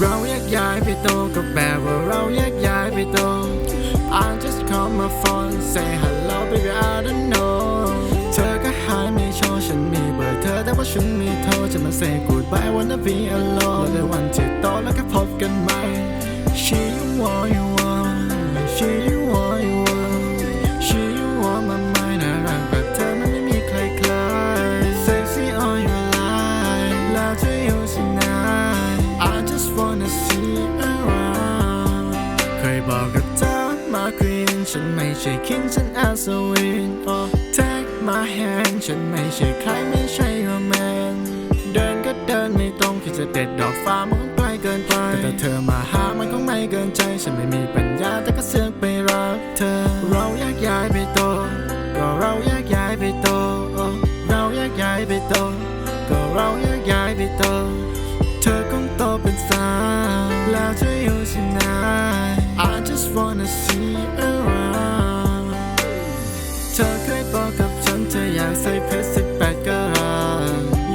เราแยกย้ายไปโตก็แบบว่าเราแยกย้ายไปโต I just call my phone say hello baby I don't know เธอก็หายไม่ชอบฉันมีเบอร์เธอแต่ว่าฉันไม่โทรจะมา say goodbye wanna be alone แล้วในวันที่โตแล้ว บอกกับเธอมาควีนฉันไม่ใช่คิงฉันอาสวิน oh take my hand ฉันไม่ใช่ใครไม่ใช่ your man เดินก็เดินไม่ตรงคิดจะเด็ดดอกฟ้ามันไกลเกินไปแต่ถ้าเธอมาหามันคงไม่เกินใจ ฉันไม่มีปัญญาแต่ก็เสือกไปรักเธอ เราแยกย้ายไปโตก็เราแยกย้ายไปโตเราแยกย้ายไปโตก็เราแยกย้ายไปโต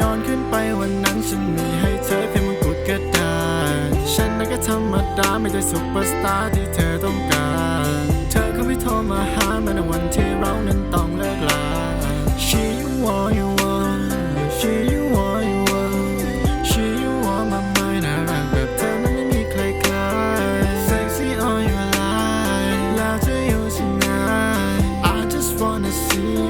ย้อนขึ้นไปวันนั้นฉันมีให้เธอเพียงมงกุฎก็ได้ฉันนั้นก็ธรรมดาไม่ใช่ซุปเปอร์สตาร์ที่เธอต้องการ เธอก็ไม่โทรมาหาแม้ในวันที่เรานั้นต้องเลิกลา She you want you want She you want you want She you want my mind น่ารักแบบเธอนั้นไม่มีใครคล้าย Sexy on your line แล้วเธออยู่ที่ไหน I just wanna see you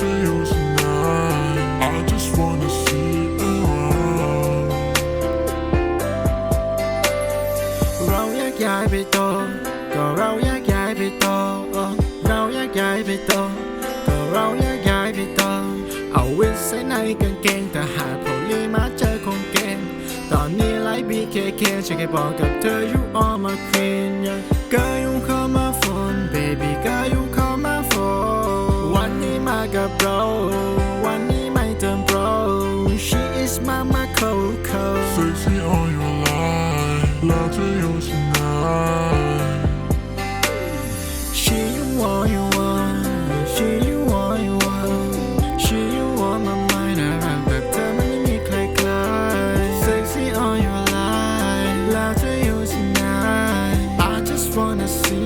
line แล้วจะอยู่ที่ไหน I just wanna see you around เราแยกย้ายไปโตก็เราแยกย้ายไปโตเราแยกย้ายไปโตก็เราแยกย้ายไปโตเอาวิสใส่ในกางเกงแต่หากโพลีมาเจอคงเกงตอนนี้ไลฟ์ BKK ฉันแค่บอกกับเธอ you are my queen yeah